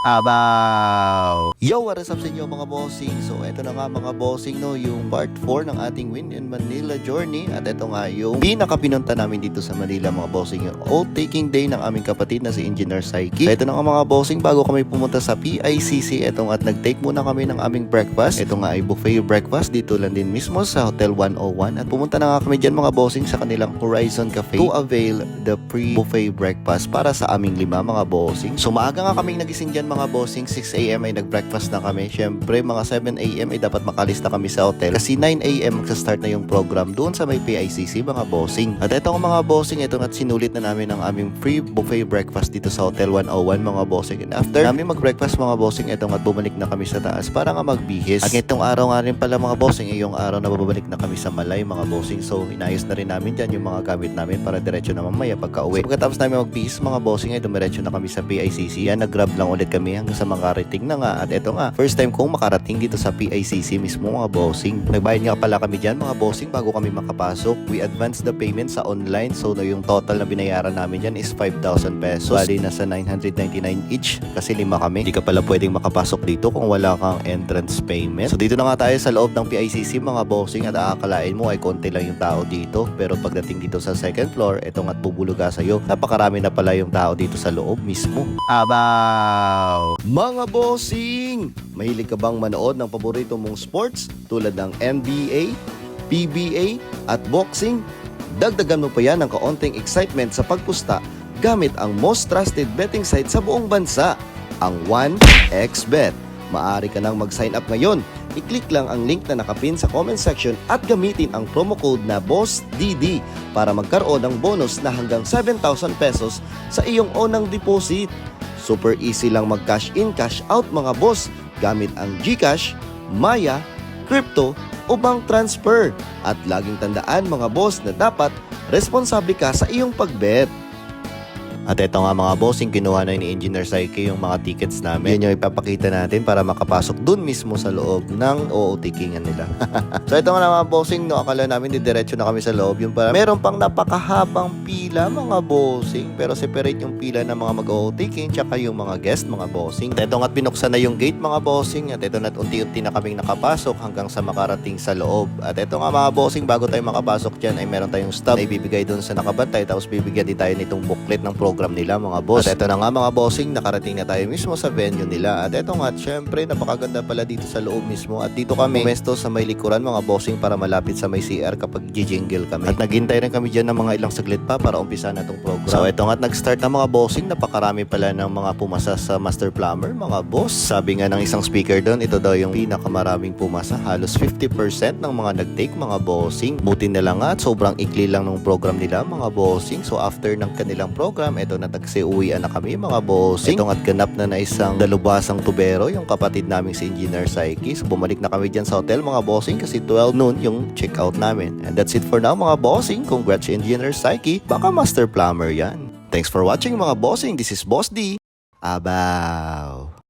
Abaw! Yo, what is up sa inyo mga bossing? So, eto na nga mga bossing, no, yung part 4 ng ating Win in Manila journey. At eto nga yung pinakapinunta namin dito sa Manila mga bossing, yung oath-taking day ng aming kapatid na si Engineer Psyche. Eto na nga mga bossing, bago kami pumunta sa PICC, eto at nag-take muna kami ng aming breakfast. Eto nga ay buffet breakfast dito lang din mismo sa Hotel 101. At pumunta na nga kami dyan mga bossing sa kanilang Horizon Cafe to avail the pre-buffet breakfast para sa aming lima mga bossing. So maaga nga kaming nagising dyan mga bossing. 6am ay nag-breakfast na kami. Syempre mga 7am ay dapat makalista kami sa hotel. Kasi 9am magsa-start na yung program doon sa may PICC mga bossing. At eto mga bossing, ito at sinulit na namin ang aming free buffet breakfast dito sa Hotel 101 mga bossing. And after namin mag-breakfast mga bossing, ito at bumalik na kami sa taas para nga magbihis. At itong araw nga rin pala mga bossing, ay yung araw na babalik na kami sa Malay mga bossing. So inayos na rin namin dyan yung mga gamit namin para diretso na mamaya pagka uwi. So, pagkatapos namin magbihis mga bossing, ay dumiretso na kami sa PICC. Yan, nag-grab lang ulit kami hanggang sa makarating na nga. At eto nga, first time kong makarating dito sa PICC mismo mga bossing. Nagbayad nga pala kami dyan mga bossing bago kami makapasok. We advanced the payment sa online. So na yung total na binayaran namin dyan is 5,000 pesos. Bali nasa 999 each kasi lima kami. Hindi ka pala pwedeng makapasok dito kung wala kang entrance payment. So dito na nga tayo sa loob ng PICC mga bossing at aakalain mo ay konti lang yung tao dito. Pero pagdating dito sa second floor, etong at bubuluga sa'yo, napakarami na pala yung tao dito sa loob mismo. Abaw! Mga bossing! Mahilig ka bang manood ng paborito mong sports tulad ng NBA, PBA at boxing? Dagdagan mo pa yan ng kaunting excitement sa pagpusta gamit ang most trusted betting site sa buong bansa, ang 1xBet. Maaari ka nang mag-sign up ngayon. I-click lang ang link na nakapin sa comment section at gamitin ang promo code na BOSSDD para magkaroon ng bonus na hanggang 7,000 pesos sa iyong unang deposit. Super easy lang mag-cash in, cash out mga boss gamit ang GCash, Maya, Crypto o bank transfer. At laging tandaan mga boss na dapat responsable ka sa iyong pagbet. At ito nga mga bossing, kinuha na ni Engineer Psyche yung mga tickets namin. Yan yung ipapakita natin para makapasok dun mismo sa loob ng OOTkingan nila. so ito nga mga bossing, no, akala namin didiretso na kami sa loob. Yung para meron pang napakahabang pila mga bossing. Pero separate yung pila ng mga mag-OOTking tsaka yung mga guest mga bossing. At ito nga binuksan na yung gate mga bossing. At ito na unti-unti na kaming nakapasok hanggang sa makarating sa loob. At ito nga mga bossing, bago tayo makapasok dyan ay meron tayong stub na ibibigay dun sa nakabantay. Tapos bibigyan din tayo nitong booklet ng program nila mga boss. At ito na nga mga bossing, nakarating na tayo mismo sa venue nila. At ito nga, syempre, napakaganda pala dito sa loob mismo. At dito kami pumesto sa may likuran mga bossing para malapit sa may CR kapag jijingle kami. At naghintay rin kami dyan ng mga ilang saglit pa para umpisa na itong program. So ito nga, nag-start na mga bossing. Napakarami pala ng mga pumasa sa Master Plumber, mga boss. Sabi nga ng isang speaker doon, ito daw yung pinakamaraming pumasa. Halos 50% ng mga nag-take mga bossing. Buti na lang at sobrang ikli lang ng program nila mga bossing. So after ng kanilang program, ito na tagsi-uwian na kami mga bossing. Itong at ganap na na isang dalubasang tubero, yung kapatid naming si Engineer Psyche. So bumalik na kami dyan sa hotel mga bossing kasi 12 noon yung check-out namin. And that's it for now mga bossing. Congrats Engineer Psyche. Baka Master Plumber yan. Thanks for watching mga bossing. This is Boss D. Abaw!